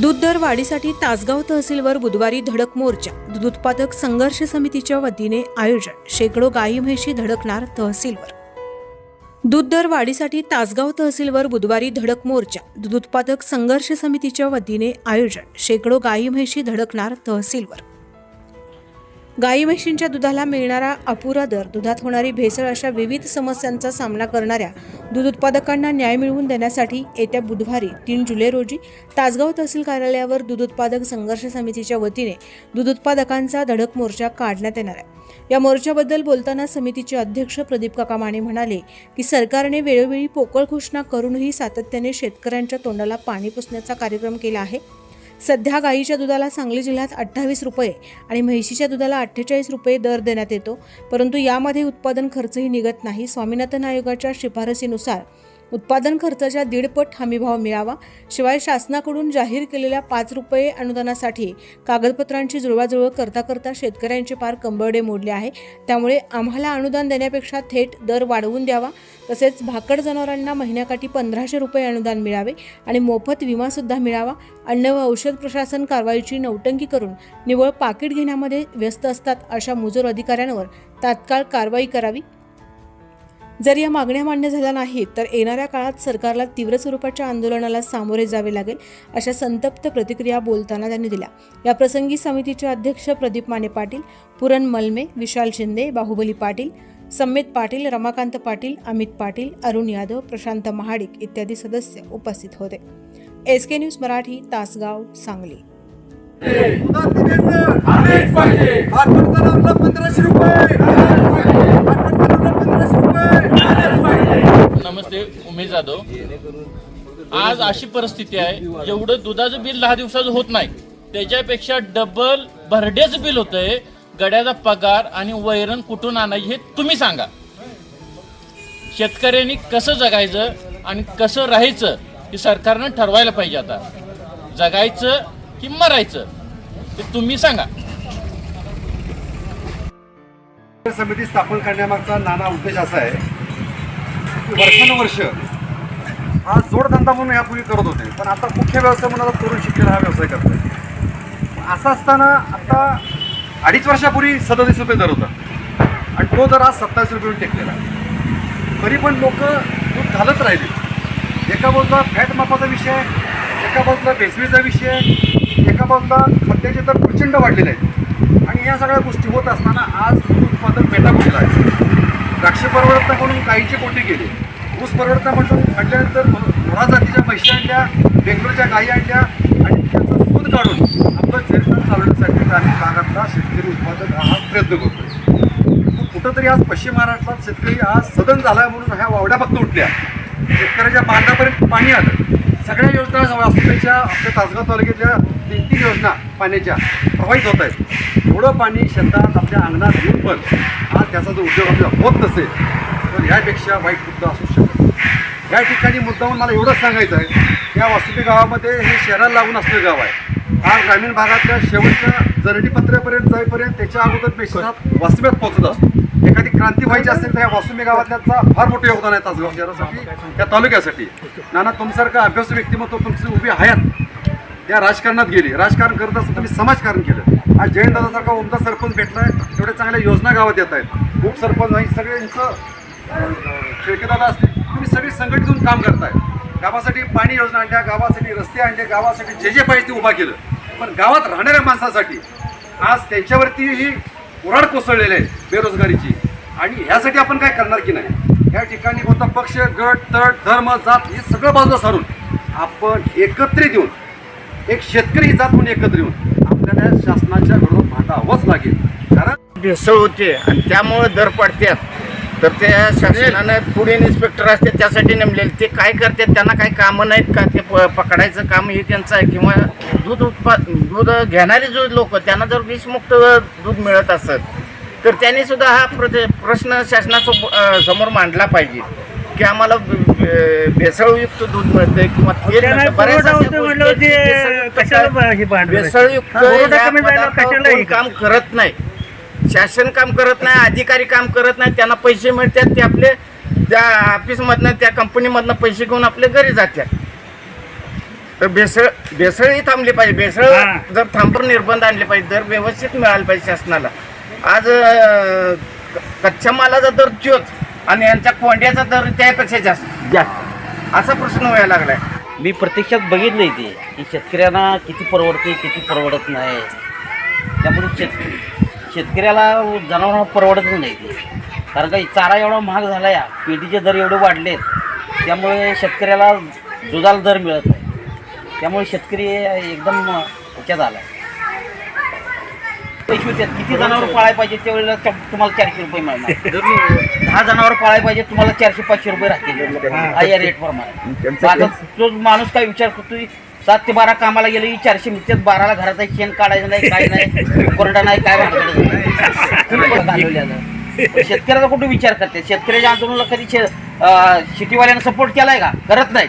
दूध दर वाढीसाठी तासगाव तहसीलवर बुधवारी धडक मोर्चा. दूध उत्पादक संघर्ष समितीच्या वतीने आयोजन. शेकडो गाई म्हैशी धडकणार तहसीलवर. दूध दर वाढीसाठी तासगाव तहसीलवर बुधवारी धडक मोर्चा. दूध उत्पादक संघर्ष समितीच्या वतीने आयोजन. शेकडो गाई म्हैशी धडकणार तहसीलवर. गाई म्हशींच्या दुधाला मिळणारा अपुरा दर दुधात होणारी भेसळ अशा विविध समस्यांचा सामना करणाऱ्या दूध उत्पादकांना न्याय मिळवून देण्यासाठी येत्या बुधवारी तीन जुलै रोजी तासगाव तहसील कार्यालयावर दूध उत्पादक संघर्ष समितीच्या वतीने दूध उत्पादकांचा धडक मोर्चा काढण्यात येणार आहे. या मोर्चाबद्दल बोलताना समितीचे अध्यक्ष प्रदीप काका माने म्हणाले की सरकारने वेळोवेळी पोकळ घोषणा करूनही सातत्याने शेतकऱ्यांच्या तोंडाला पाणी पुसण्याचा कार्यक्रम केला आहे. सध्या गाईच्या दुधाला सांगली जिल्ह्यात अठ्ठावीस रुपये आणि म्हैशीच्या दुधाला अठ्ठेचाळीस रुपये दर देण्यात येतो. परंतु यामध्ये उत्पादन खर्चही निघत नाही. स्वामीनाथन आयोगाच्या शिफारसीनुसार उत्पादन खर्चाच्या दीडपट हमीभाव मिळावा. शिवाय शासनाकडून जाहीर केलेल्या पाच रुपये अनुदानासाठी कागदपत्रांची जुळवाजुळव करता करता शेतकऱ्यांचे पार कंबरडे मोडले आहे. त्यामुळे आम्हाला अनुदान देण्यापेक्षा थेट दर वाढवून द्यावा. तसेच भाकड जनावरांना महिन्याकाठी पंधराशे रुपये अनुदान मिळावे आणि मोफत विमासुद्धा मिळावा. अन्न व औषध प्रशासन कारवाईची नौटंकी करून निव्वळ पाकिट घेण्यामध्ये व्यस्त असतात अशा मुजोर अधिकाऱ्यांवर तात्काळ कारवाई करावी. जर या मागण्या मान्य झाल्या नाहीत तर येणाऱ्या काळात सरकारला तीव्र स्वरूपाच्या आंदोलनाला सामोरे जावे लागेल अशा संतप्त प्रतिक्रिया बोलताना त्यांनी दिल्या. या प्रसंगी समितीचे अध्यक्ष प्रदीप माने पाटील पुरण मलमे विशाल शिंदे बाहुबली पाटील सम्मेत पाटील रमाकांत पाटील अमित पाटील अरुण यादव प्रशांत महाडिक इत्यादी सदस्य उपस्थित होते. S K news Marathi Tasgaon Sangli. पंधराशे रुपये भाकड जनावरला पंधराशे रुपये नमस्ते उमेश जाधव आज अशी परिस्थिती आहे जेवढं दुधाचं बिल दहा दिवसाचं होत नाही. त्याच्यापेक्षा डबल भरडेच बिल होतंय गड्याचा पगार आणि वैरण कुठून आणायचे हे तुम्ही सांगा. शेतकऱ्यांनी कसं जगायचं आणि कसं राहायचं हे सरकारनं ठरवायला पाहिजे आता. जगायचं की मरायचं ते तुम्ही सांगा. समिती स्थापन करण्यामागचा नाना उद्देश असा आहे की वर्षानुवर्ष हा जोडधंदा म्हणून यापूर्वी करत होते. पण आता मुख्य व्यवसाय म्हणून आता तरुण शिक्षण हा व्यवसाय करतो असं असताना आता अडीच वर्षापूर्वी सदतीस रुपये दर होता. आणि तो दर आज सत्तावीस रुपये टेकलेला तरी पण लोक दूध घालत राहिले. एका बाजूला फॅट मापाचा विषय एका बाजूला भेसळीचा विषय एका बाजूला खड्ड्याचे दर प्रचंड वाढलेले आहेत. आणि या सगळ्या गोष्टी होत असताना आज दूध उत्पादन मेटाकुटीला आहे. द्राक्ष परवडता म्हणून काहीचे कोटी गेले. ऊस परवडता म्हणून म्हटल्यानंतर मोरा जातीच्या म्हशी आणल्या बेंगलोरच्या गायी आणल्या आणि त्याचं दूध काढून आपलं चरित्र चालवण्यासाठी ग्रामीण भागातला शेतकरी उत्पादक हा प्रयत्न करतोय. कुठंतरी आज पश्चिम महाराष्ट्रात शेतकरी आज सदन झाला म्हणून ह्या वावड्या फक्त उठल्या. शेतकऱ्याच्या बांधापर्यंत पाणी आलं. सगळ्या योजना वास्तव्याच्या आपल्या तासगाव तालुक्यातल्या तीन तीन योजना पाण्याच्या प्रवाहित होत आहेत. थोडं पाणी शेतात आपल्या अंगणात येऊन पण आज त्याचा जो उपयोग आपल्याला होत नसेल तर ह्यापेक्षा वाईट मुद्दा असू शकतो या ठिकाणी मुद्दाहून मला एवढंच सांगायचं आहे या वासुदेव गावामध्ये हे शहराला लागून असलेलं गाव आहे. हा ग्रामीण भागातल्या शेवटच्या जरडीपत्र्यापर्यंत जाईपर्यंत त्याच्या अगोदर पेशा वास्तव्यात पोहोचत असतो. एखादी क्रांती व्हायची असेल तर या वासुमी गावातल्याचा फार मोठं योगदान आहे तासगाव शहरासाठी या तालुक्यासाठी. नाना तुमसारखं अभ्यास व्यक्तिमत्व तुमची उभी आहेत. त्या राजकारणात गेली. राजकारण करत असताना तुम्ही समाजकारण केलं. आज जयंतदासारखा उमदा सरपंच आहे एवढ्या चांगल्या योजना गावात येत आहेत. उपसरपंच आणि सगळ्यांचं शेळकेदादा असतील. तुम्ही सगळी संघटित होऊन काम करताय. गावासाठी पाणी योजना आणल्या गावासाठी रस्ते आणले गावासाठी जे जे पाहिजे ते उभा केलं. पण गावात राहणाऱ्या माणसासाठी आज त्यांच्यावरतीही कुराड कोसळलेले आहे बेरोजगारीची. आणि ह्यासाठी आपण काय करणार की नाही? या ठिकाणी कोणता पक्ष गट तट धर्म जात हे सगळं बाजूला सारून आपण एकत्रित येऊन एक शेतकरी जात म्हणून एकत्र येऊन आपल्याला शासनाच्या विरोधात भांडावंच लागेल. कारण भेसळ होते आणि त्यामुळे दर पडतात. तर त्या शासनानं फूड इन्स्पेक्टर असते त्यासाठी नेमलेले. ते काय करतात त्यांना काही कामं नाहीत का? ते प पकडायचं काम हे त्यांचं आहे. किंवा दूध उत्पा दूध घेणारे जो लोक त्यांना जर विषमुक्त दूध मिळत असत तर त्यांनी सुद्धा हा प्रति प्रश्न शासनासमोर अं, समोर मांडला पाहिजे. की आम्हाला भेसळयुक्त दूध मिळतंय किंवा ते भेसळयुक्त काम करत नाही. शासन काम करत नाही अधिकारी काम करत नाही त्यांना पैसे मिळतात ते आपले त्या ऑफिसमधनं त्या कंपनीमधनं पैसे घेऊन आपले घरी जातात. तर भेसळ भेसळही थांबली पाहिजे. भेसळ हा. जर थांबवर निर्बंध आणले पाहिजे दर व्यवस्थित मिळाले पाहिजे शासनाला. आज कच्च्या मालाचा दर त्योच आणि यांच्या कोंड्याचा दर त्यापेक्षा जास्त जास्त. असा प्रश्न व्हायला लागलाय. मी प्रत्यक्षात बघितलं इथे की शेतकऱ्यांना किती परवडते किती परवडत नाही. त्यामुळे शेत शेतकऱ्याला जनावरांना परवडतच नाही ते कारण का चारा एवढा महाग झाला या पेटीचे दर एवढे वाढलेत त्यामुळे शेतकऱ्याला दुधाला दर मिळत नाही. त्यामुळे शेतकरी एकदम ह्याच्यात आला. पैसे होत्यात किती जनावर पाळायला पाहिजे त्यावेळेला त्या- तुम्हाला चारशे रुपये मिळणार. दहा जनावर पाळायला पाहिजे तुम्हाला चारशे पाचशे रुपये राहतील. हा. या रेट प्रमाणे. आता तो माणूस काय विचार करतोय? सात ते बारा कामाला गेले की चारशे मिळतात बाराला घराचा शेण काढायचं नाही काय नाही कोरडा नाही काय नाही. घालवलेलं. शेतकऱ्याचा कुठे विचार करते? शेतकऱ्याच्या आंदोलनाला कधी शे- अं, सपोर्ट केलाय का? करत नाही.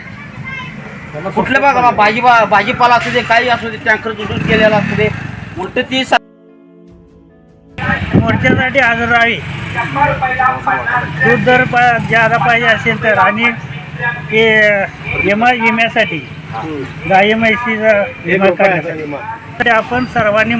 कुठल्या बघा भाजी भाजीपाला असू दे काही असू दे टँकर दुधून गेलेला असू दे उलट ती मोर्चासाठी हजर राहावी. दूध दर पा- ज्यादा पाहिजे असेल तर आणि एम विमा विम्यासाठी गाई म्हैशीचा विमा करण्यासाठी तर आपण सर्वांनी